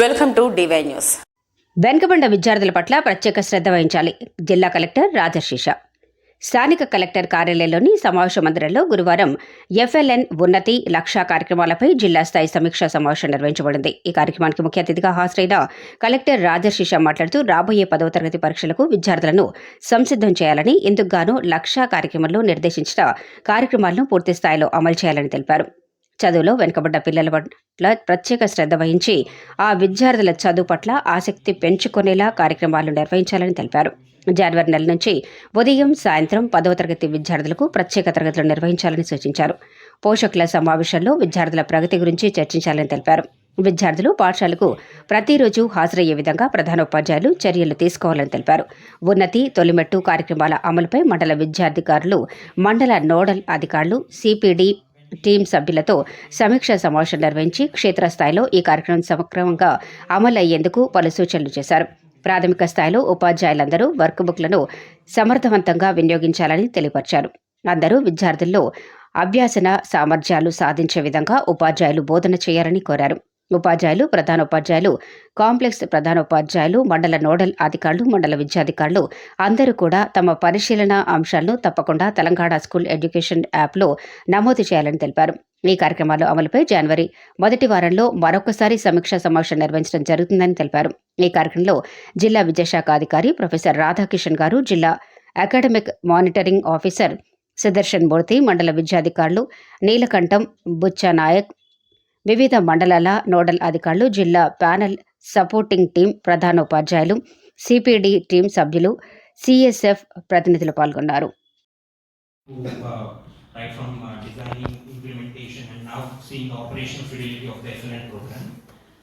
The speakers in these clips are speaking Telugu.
Welcome to DY News. వెనుకబండ విద్యార్థుల పట్ల ప్రత్యేక శ్రద్ధ వహించాలి. జిల్లా కలెక్టర్ రాజశీష. స్థానిక కలెక్టర్ కార్యాలయంలోని సమావేశ మందిరంలో గురువారం ఎఫ్ఎల్ఎన్ ఉన్నతి లక్ష కార్యక్రమాలపై జిల్లా స్థాయి సమీక్షా సమావేశం నిర్వహించబడింది. ఈ కార్యక్రమానికి ముఖ్య అతిథిగా హాజరైన కలెక్టర్ రాజశీష మాట్లాడుతూ రాబోయే పదవ తరగతి పరీక్షలకు విద్యార్థులను సంసిద్ధం చేయాలని ఇందుకు గాను కార్యక్రమంలో నిర్దేశించిన కార్యక్రమాలను పూర్తి స్థాయిలో అమలు చేయాలని తెలిపారు. చదువులో వెనుకబడ్డ పిల్లల పట్ల ప్రత్యేక శ్రద్ధ వహించి ఆ విద్యార్థుల చదువు పట్ల ఆసక్తి పెంచుకునేలా కార్యక్రమాలు నిర్వహించాలని తెలిపారు. జనవరి నెల నుంచి ఉదయం సాయంత్రం పదవ తరగతి విద్యార్థులకు ప్రత్యేక తరగతులు నిర్వహించాలని సూచించారు. పోషకుల సమావేశంలో విద్యార్థుల ప్రగతి గురించి చర్చించాలని తెలిపారు. విద్యార్థులు పాఠశాలకు ప్రతిరోజు హాజరయ్యే విధంగా ప్రధానోపాధ్యాయులు చర్యలు తీసుకోవాలని తెలిపారు. ఉన్నతి తొలిమెట్టు కార్యక్రమాల అమలుపై మండల విద్యాధికారులు మండల నోడల్ అధికారులు సిపిడి టీం సభ్యులతో సమీక్షా సమావేశం నిర్వహించి క్షేత్రస్థాయిలో ఈ కార్యక్రమం సమక్రమంగా అమలు అయ్యేందుకు పలు సూచనలు చేశారు. ప్రాథమిక స్థాయిలో ఉపాధ్యాయులందరూ వర్క్ బుక్లను సమర్థవంతంగా వినియోగించాలని తెలియపరిచారు. అందరూ విద్యార్థుల్లో అభ్యాసన సామర్థ్యాలు సాధించే విధంగా ఉపాధ్యాయులు బోధన చేయాలని కోరారు. ఉపాధ్యాయులు ప్రధానోపాధ్యాయులు కాంప్లెక్స్ ప్రధానోపాధ్యాయులు మండల నోడల్ అధికారులు మండల విద్యాధికారులు అందరూ కూడా తమ పరిశీలన అంశాలను తప్పకుండా తెలంగాణ స్కూల్ ఎడ్యుకేషన్ యాప్లో నమోదు చేయాలని తెలిపారు. ఈ కార్యక్రమాల అమలుపై జనవరి మొదటి వారంలో మరొకసారి సమీక్షా సమావేశం నిర్వహించడం జరుగుతుందని తెలిపారు. ఈ కార్యక్రమంలో జిల్లా విద్యాశాఖ అధికారి ప్రొఫెసర్ రాధాకిషన్ గారు జిల్లా academic monitoring officer Sudarshan Murthy మండల విద్యాధికారులు నీలకంఠం బుచ్చ నాయక్ వివిధ మండలాల నోడల్ అధికారులు జిల్లా ప్యానెల్ సపోర్టింగ్ టీం ప్రధానోపాధ్యాయులు సిపిడి టీం సభ్యులు సిఎస్ఎఫ్ ప్రతినిధులు పాల్గొన్నారు right from uh, designing, implementation, and now seeing the operational fidelity of the FLN program.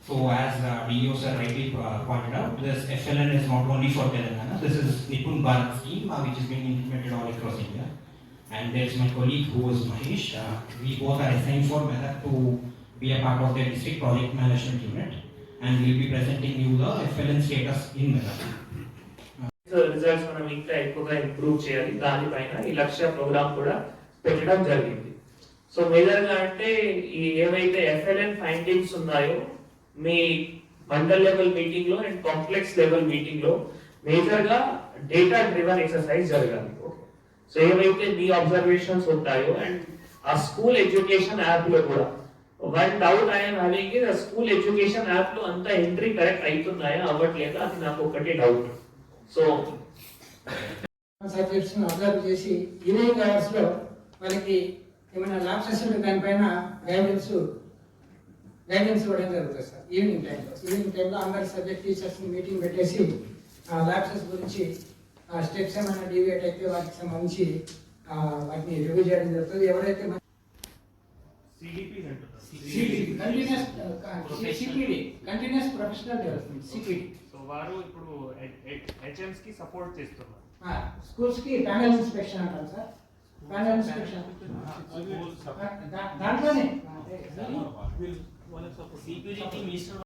So as uh, DO sir rightly uh, pointed out, this FLN is not only for Telangana, this is Nipun Bharat scheme uh, which is being implemented all across India. And there's my colleague who is Mahesh, uh, we both are assigned for Medak to We are part of the district project management unit. And we'll be presenting you the FLN status in Medak. Results మనం ఇంకా ఎక్కువగా ఇంప్రూవ్ చేయాలి దానిపైన ఈ లక్ష్య ప్రోగ్రామ్ కూడా పెట్టడం జరిగింది సో మేజర్గా అంటే ఈ ఏవైతే ఎఫ్ఎల్ఎన్ ఫైండింగ్స్ ఉన్నాయో మీ మండల్ లెవెల్ మీటింగ్లో అండ్ కాంప్లెక్స్ లెవెల్ మీటింగ్లో మేజర్గా డేటా డ్రివన్ ఎక్సర్సైజ్ జరగాలి సో ఏవైతే మీ అబ్జర్వేషన్స్ ఉంటాయో అండ్ ఆ స్కూల్ ఎడ్యుకేషన్ యాప్లో కూడా one doubt I'm having school education యాప్లో అంతా ఎంట్రీ కరెక్ట్ అవుతున్నాయా అవ్వట్లేదా? అది నాకు ఒకటి డౌట్ సో సబ్జెక్ట్స్ అబ్జర్వ్ చేసి ఈవినింగ్ అవర్స్లో వాళ్ళకి ఏమైనా ల్యాబ్సెస్ ఉంటే దానిపైన గైడెన్స్ గైడెన్స్ ఇవ్వడం జరుగుతుంది సార్. ఈవినింగ్ టైంలో ఈవినింగ్ టైంలో అందరి సబ్జెక్ట్ టీచర్స్ మీటింగ్ పెట్టేసి ఆ ల్యాబ్సెస్ గురించి ఆ స్టెప్స్ ఏమైనా డివియేట్ అయితే వాటికి సంబంధించి వాటిని రివ్యూ చేయడం జరుగుతుంది. ఎవరైతే continuous professional development CPD so వారు ఇప్పుడు హెచ్ఎంస్కి సపోర్ట్ చేస్తున్నారు. స్కూల్స్కి ప్యానల్ ఇన్స్పెక్షన్ అంటారు సార్. ప్యానల్ ఇన్స్పెక్షన్ దాంట్లోనే.